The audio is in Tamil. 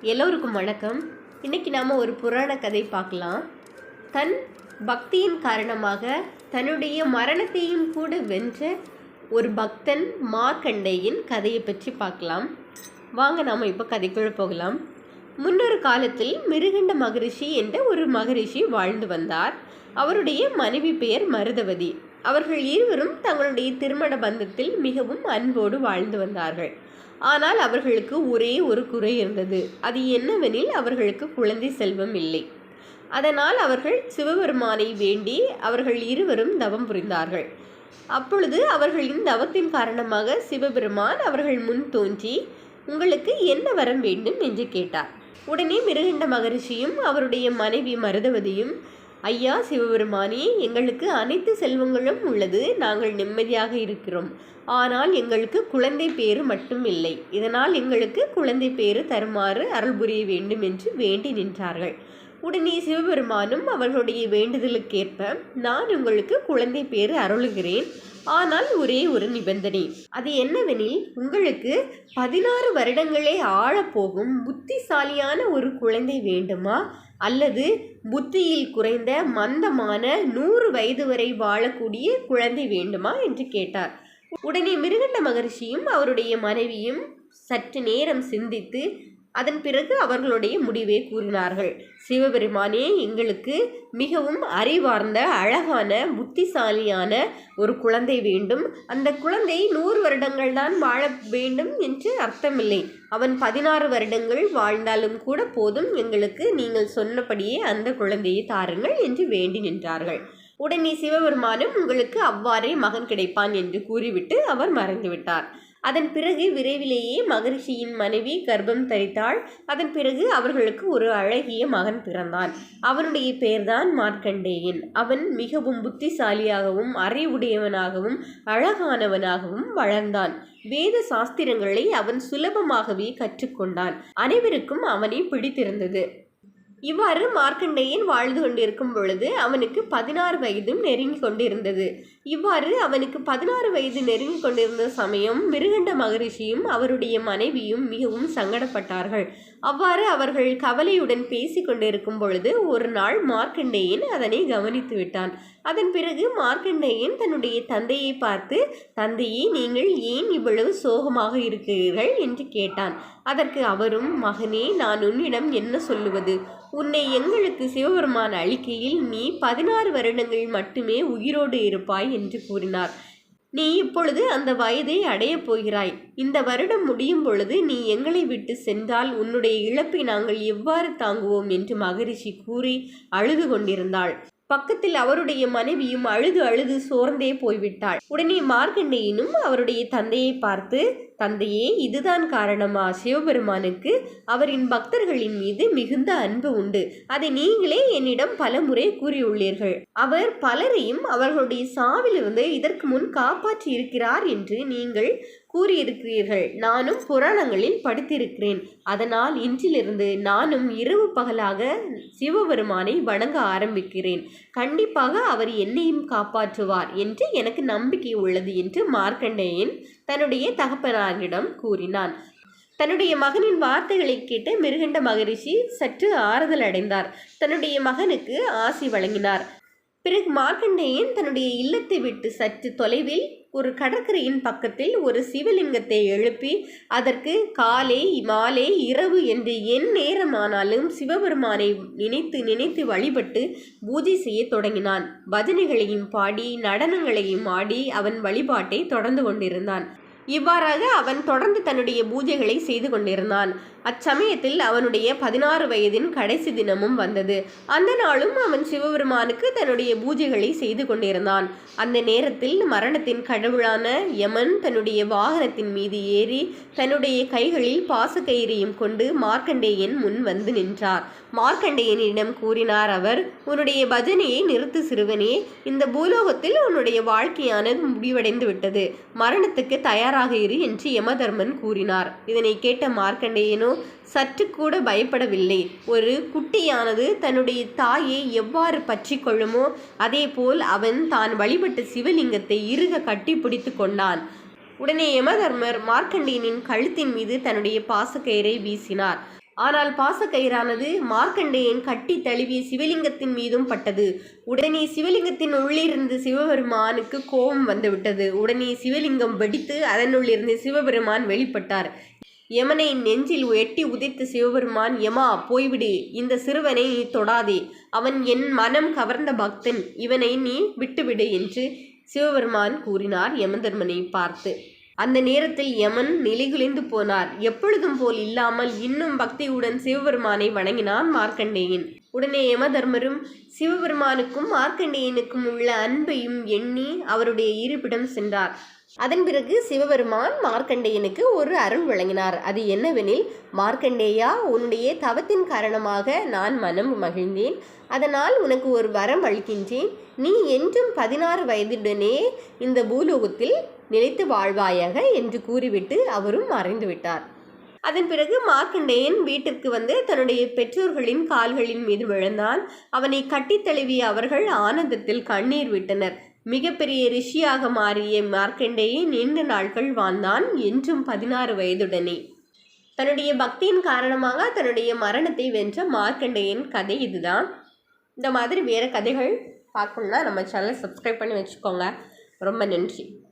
எல்லோருக்கும் வணக்கம். இன்னைக்கு நாம் ஒரு புராண கதை பார்க்கலாம். தன் பக்தியின் காரணமாக தன்னுடைய மரணத்தையும் கூட வென்ற ஒரு பக்தன் மார்க்கண்டேயின் கதையை பற்றி பார்க்கலாம். வாங்க நாம் இப்போ கதைக்குள்ளே போகலாம். முன்னொரு காலத்தில் மிருகண்ட மகரிஷி என்ற ஒரு மகரிஷி வாழ்ந்து வந்தார். அவருடைய மனைவி பெயர் மருதவதி. அவர்கள் இருவரும் தங்களுடைய திருமண பந்தத்தில் மிகவும் அன்போடு வாழ்ந்து வந்தார்கள். ஆனால் அவர்களுக்கு ஒரே ஒரு குறை இருந்தது. அது என்னவெனில் அவர்களுக்கு குழந்தை செல்வம் இல்லை. அதனால் அவர்கள் சிவபெருமானை வேண்டி அவர்கள் இருவரும் தவம் புரிந்தார்கள். அப்பொழுது அவர்களின் தவத்தின் காரணமாக சிவபெருமான் அவர்கள் முன் தோன்றி உங்களுக்கு என்ன வரம் வேண்டும்? என்று கேட்டார். உடனே மிருகண்ட மகரிஷியும் அவருடைய மனைவி மருதவதியும் ஐயா சிவபெருமானே எங்களுக்கு அனைத்து செல்வங்களும் உள்ளது நாங்கள் நிம்மதியாக இருக்கிறோம். ஆனால் எங்களுக்கு குழந்தை பேறு மட்டும் இல்லை. இதனால் எங்களுக்கு குழந்தை பேறு தருமாறு அருள் புரிய வேண்டும் என்று வேண்டி நின்றார்கள். உடனே சிவபெருமானும் அவர்களுடைய வேண்டுதலுக்கேற்ப நான் உங்களுக்கு குழந்தை பேறு அருளுகிறேன். ஆனால் ஒரே ஒரு நிபந்தனை. அது என்னவெனில் உங்களுக்கு பதினாறு வருடங்களே ஆழப்போகும் புத்திசாலியான ஒரு குழந்தை வேண்டுமா? அல்லது புத்தியில் குறைந்த மந்தமான நூறு வயது வரை வாழக்கூடிய குழந்தை வேண்டுமா? என்று கேட்டார். உடனே மிருகண்ட மகரிஷியும் அவருடைய மனைவியும் சற்று நேரம் சிந்தித்து அதன் பிறகு அவர்களுடைய முடிவை கூறினார்கள். சிவபெருமானே எங்களுக்கு மிகவும் அறிவார்ந்த அழகான புத்திசாலியான ஒரு குழந்தை வேண்டும். அந்த குழந்தை நூறு வருடங்கள் தான் வாழ வேண்டும் என்று அர்த்தமில்லை. அவன் பதினாறு வருடங்கள் வாழ்ந்தாலும் கூட போதும். எங்களுக்கு நீங்கள் சொன்னபடியே அந்த குழந்தையை தாருங்கள் என்று வேண்டி நின்றார்கள். உடனே சிவபெருமானும் உங்களுக்கு அவ்வாறே மகன் கிடைப்பான் என்று கூறிவிட்டு அவர் மறைந்துவிட்டார். அதன் பிறகு விரைவிலேயே மகரிஷியின் மனைவி கர்ப்பம் தரித்தாள். அதன் பிறகு அவர்களுக்கு ஒரு அழகிய மகன் பிறந்தான். அவனுடைய பெயர்தான் மார்க்கண்டேயன். அவன் மிகவும் புத்திசாலியாகவும் அறிவுடையவனாகவும் அழகானவனாகவும் வளர்ந்தான். வேத சாஸ்திரங்களை அவன் சுலபமாகவே கற்றுக்கொண்டான். அனைவருக்கும் அவனை பிடித்திருந்தது. இவ்வாறு மார்க்கண்டேயன் வாழ்ந்து கொண்டிருக்கும் பொழுது அவனுக்கு பதினாறு வயதும் நெருங்கி கொண்டிருந்தது. இவ்வாறு அவனுக்கு பதினாறு வயது நெருங்கி கொண்டிருந்த சமயம் மிருகண்ட மகரிஷியும் அவருடைய மனைவியும் மிகவும் சங்கடப்பட்டார்கள். அவ்வாறு அவர்கள் கவலையுடன் பேசி கொண்டிருக்கும் பொழுது ஒரு நாள் மார்க்கண்டேயன் அதனை கவனித்து விட்டான். அதன் பிறகு மார்க்கண்டேயன் தன்னுடைய தந்தையை பார்த்து தந்தையே நீங்கள் ஏன் இவ்வளவு சோகமாக இருக்கிறீர்கள்? என்று கேட்டான். அதற்கு அவரும் மகனே நான் உன்னிடம் என்ன சொல்லுவது? உன்னை எங்களுக்கு சிவபெருமான் அளிக்கையில் நீ பதினாறு வருடங்கள் மட்டுமே உயிரோடு இருப்பாய் என்று கூறினார். நீ இப்பொழுது அந்த வயதை அடையப் போகிறாய். இந்த வருடம் முடியும் பொழுது நீ எங்களை விட்டு சென்றால் உன்னுடைய இழப்பை நாங்கள் எவ்வாறு தாங்குவோம்? என்று மகரிஷி கூறி அழுது கொண்டிருந்தாள். பக்கத்தில் அவருடைய மனைவியும் அழுது அழுது சோர்ந்தே போய்விட்டாள். உடனே மார்க்கண்டேயனும் அவருடைய தந்தையை பார்த்து தந்தையே இதுதான் காரணமா? சிவபெருமானுக்கு அவரின் பக்தர்களின் மீது மிகுந்த அன்பு உண்டு. அதை நீங்களே என்னிடம் பல முறை கூறியுள்ளீர்கள். அவர் பலரையும் அவர்களுடைய சாவிலிருந்து இதற்கு முன் காப்பாற்றி இருக்கிறார் என்று நீங்கள் கூறியிருக்கிறீர்கள். நானும் புராணங்களில் படித்திருக்கிறேன். அதனால் இன்றிலிருந்து நானும் இரவு பகலாக சிவபெருமானை வணங்க ஆரம்பிக்கிறேன். கண்டிப்பாக அவர் என்னையும் காப்பாற்றுவார் என்று எனக்கு நம்பிக்கை உள்ளது என்று மார்க்கண்டேயன் தன்னுடைய தகப்பனாரிடம் கூறினான். தன்னுடைய மகனின் வார்த்தைகளை கேட்டு மிருகண்ட மகரிஷி சற்று ஆறுதல் அடைந்தார். தன்னுடைய மகனுக்கு ஆசி வழங்கினார். பிறகு மார்க்கண்டேயன் தன்னுடைய இல்லத்தை விட்டு சற்று தொலைவில் ஒரு கடற்கரையின் பக்கத்தில் ஒரு சிவலிங்கத்தை எழுப்பி அதற்கு காலை மாலை இரவு என்று என் நேரமானாலும் சிவபெருமானை நினைத்து நினைத்து வழிபட்டு பூஜை செய்ய தொடங்கினான். பஜனைகளையும் பாடி நடனங்களையும் ஆடி அவன் வழிபாட்டை தொடர்ந்து கொண்டிருந்தான். இவ்வாறாக அவன் தொடர்ந்து தன்னுடைய பூஜைகளை செய்து கொண்டிருந்தான். அச்சமயத்தில் அவனுடைய பதினாறு வயதின் கடைசி தினமும் வந்தது. அந்த நாளும் அவன் சிவபெருமானுக்கு தன்னுடைய பூஜைகளை செய்து கொண்டிருந்தான். அந்த நேரத்தில் மரணத்தின் கடவுளான யமன் தன்னுடைய வாகனத்தின் மீது ஏறி தன்னுடைய கைகளில் பாசக்கயிறையும் கொண்டு மார்க்கண்டேயன் முன் வந்து நின்றார். மார்க்கண்டேயனிடம் கூறினார் அவர் உன்னுடைய பஜனையை நிறுத்து சிறுவனே இந்த பூலோகத்தில் உன்னுடைய வாழ்க்கையானது முடிவடைந்து விட்டது மரணத்துக்கு தயார் தயாராக இரு என்று யமதர்மன் கூறினார். இதனை கேட்ட மார்க்கண்டேயனோ சற்று கூட பயப்படவில்லை. ஒரு குட்டியானது தன்னுடைய தாயை எவ்வாறு பற்றி கொள்ளுமோ அதேபோல் அவன் தான் வழிபட்ட சிவலிங்கத்தை இறுக கட்டி பிடித்து கொண்டான். உடனே யமதர்மர் மார்க்கண்டேயனின் கழுத்தின் மீது தன்னுடைய பாசக்கயிறை வீசினார். ஆனால் பாசக்கயிறானது மார்க்கண்டேயன் கட்டி தழுவிய சிவலிங்கத்தின் மீதும் பட்டது. உடனே சிவலிங்கத்தின் உள்ளிருந்து சிவபெருமானுக்கு கோபம் வந்துவிட்டது. உடனே சிவலிங்கம் வெடித்து அதனுள்ளிருந்து சிவபெருமான் வெளிப்பட்டார். யமனை நெஞ்சில் எட்டி உதைத்த சிவபெருமான் யமா போய்விடு. இந்த சிறுவனை நீ தொடாதே. அவன் என் மனம் கவர்ந்த பக்தன். இவனை நீ விட்டுவிடு என்று சிவபெருமான் கூறினார். யமதர்மனை பார்த்து அந்த நேரத்தில் யமன் நிலைகுலைந்து போனார். எப்பொழுதும் போல் இல்லாமல் இன்னும் பக்தியுடன் சிவபெருமானை வணங்கினான் மார்க்கண்டேயன். உடனே யமதர்மரும் சிவபெருமானுக்கும் மார்க்கண்டேயனுக்கும் உள்ள அன்பையும் எண்ணி அவருடைய இருப்பிடம் சென்றார். அதன் பிறகு சிவபெருமான் மார்க்கண்டேயனுக்கு ஒரு அருள் வழங்கினார். அது என்னவெனில் மார்க்கண்டேயா உன்னுடைய தவத்தின் காரணமாக நான் மனம் மகிழ்ந்தேன். அதனால் உனக்கு ஒரு வரம் அளிக்கின்றேன். நீ என்றும் பதினாறு வயதுடனே இந்த பூலோகத்தில் நிலைத்து வாழ்வாயாக என்று கூறிவிட்டு அவரும் மறைந்து விட்டார். அதன் பிறகு மார்க்கண்டேயன் வீட்டிற்கு வந்து தன்னுடைய பெற்றோர்களின் கால்களின் மீது விழுந்தான். அவனை கட்டித் தழுவிய அவர்கள் ஆனந்தத்தில் கண்ணீர் விட்டனர். மிகப்பெரிய ரிஷியாக மாறிய மார்க்கண்டேயன் நீண்ட நாட்கள் வாழ்ந்தான் என்றும் பதினாறு வயதுடனே. தன்னுடைய பக்தியின் காரணமாக தன்னுடைய மரணத்தை வென்ற மார்க்கண்டேயன் கதை இதுதான். இந்த மாதிரி வேறு கதைகள் பார்க்கணுன்னா நம்ம சேனலை சப்ஸ்கிரைப் பண்ணி வச்சுக்கோங்க. ரொம்ப நன்றி.